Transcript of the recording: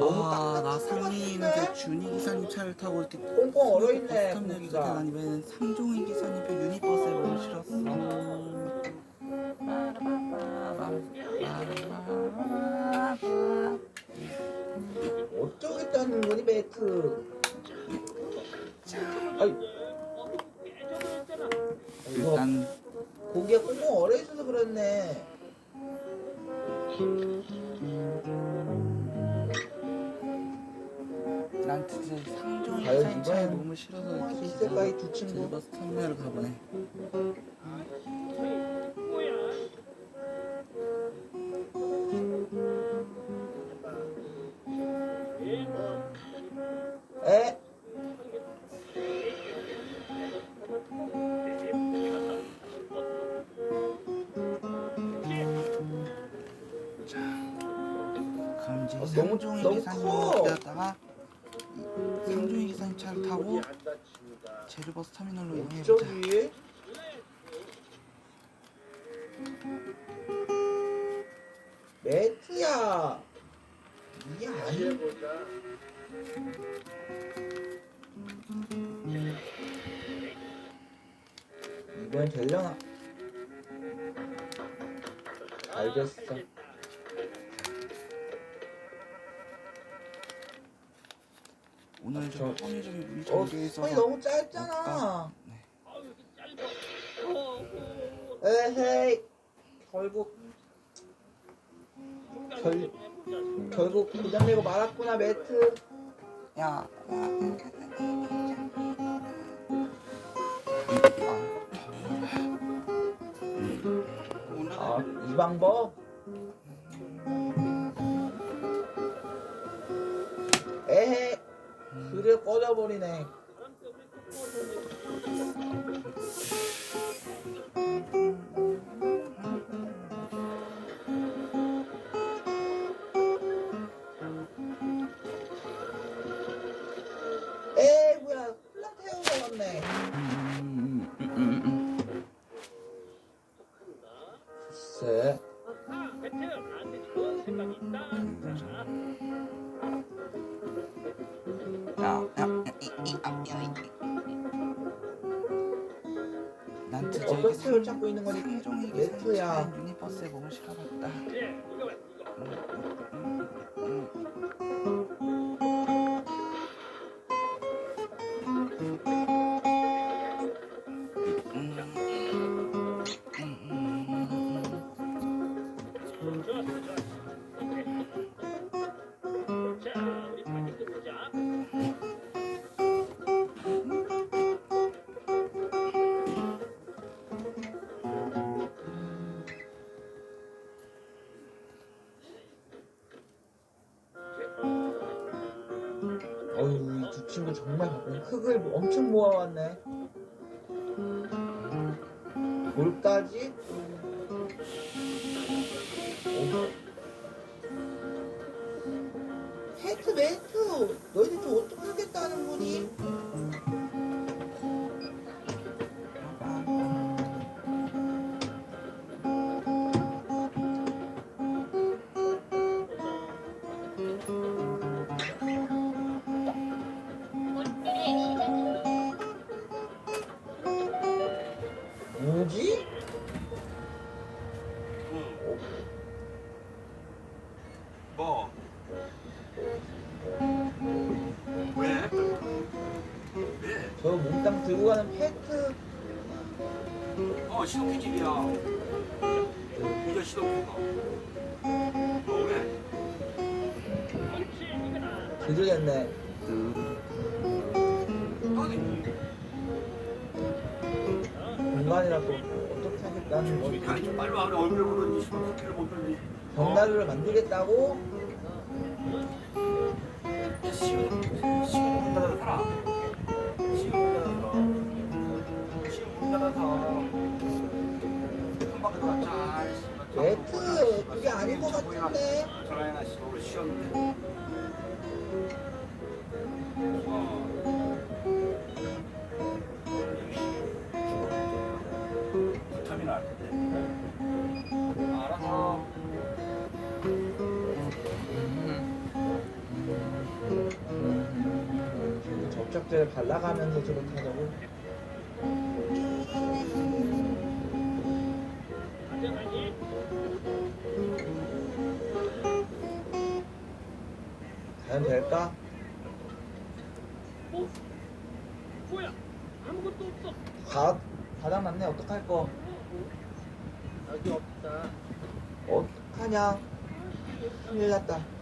너무 아, 나 딱딱한? 그 준이 기사님 차를 타고 이렇게 꽁꽁 얼어있네, 버스터미널 끝에 진짜. 다니면 상종이 기사님 그 유니버스에 너무 싫었어. 어쩌겠다는 거니 매트 아이 이거 일단 고기가 꽁꽁 얼어있어서 그렇네 난 진짜 상종이 과연 기사님 차에 이번엔 너무 싫어서 할수 이렇게 있을까 이두 친구 유니버스 터미널을 가보네. 에? 그럼 이제 어, 너무- 상종이 너무 커. 기다렸다가 이 상종이 기사님 차를 타고 제주버스 터미널로 이동해보자. 저기 매트야. 이게 아니 이번 되려나 알겠어 오늘 저- 좀 물이 어 잠겨 있어서 손이 너무 짧잖아. 네. 에헤이. 결국 결, 결국 부담 내고 말았구나 매트. 야, 아 이 방법 그래 꺼져버리네. 에이 뭐야 플라테어 먹었네. 글쎄. 야, 야, 이, 이, 아, 야, 이. 난 드디어 이게 어떻게 찾고 있는 거니? 매트야. 기사님 유니버스에 몸을 실어봤다. 어휴 이 친구 정말 바쁘네 흙을 엄청 모아왔네 뭘까지? 어. 헤트 매트 너희들 좀 어떻게 하겠다는 거니? 뭐지? 뭐? 왜? 왜? 저 몽땅 들고 가는 페트 어, 시도키집이야. 이거 시도키가. 어, 왜? 들으겠네 공간이라고 어떻게 하겠다는 거지? 아니, 좀 빨리 와. 그래. 얼굴 보더니 시도 커피를 못 들니. 벽난로를 만들겠다고? 야, 시간, 시간 문 닫아서 살아. 시간 문 닫아서. 시간 문 닫아서. 한 바퀴 돌았자. 매트 그게 아닌 것 같은데 씨 오늘 쉬었는데. 목재 발라가면서 저렇게 하자고. 과연 될까? 뭐야? 아무것도 없어. 다 바닥났네 어떡할 거? 여기 없다. 어떡하냐? 큰일 났다.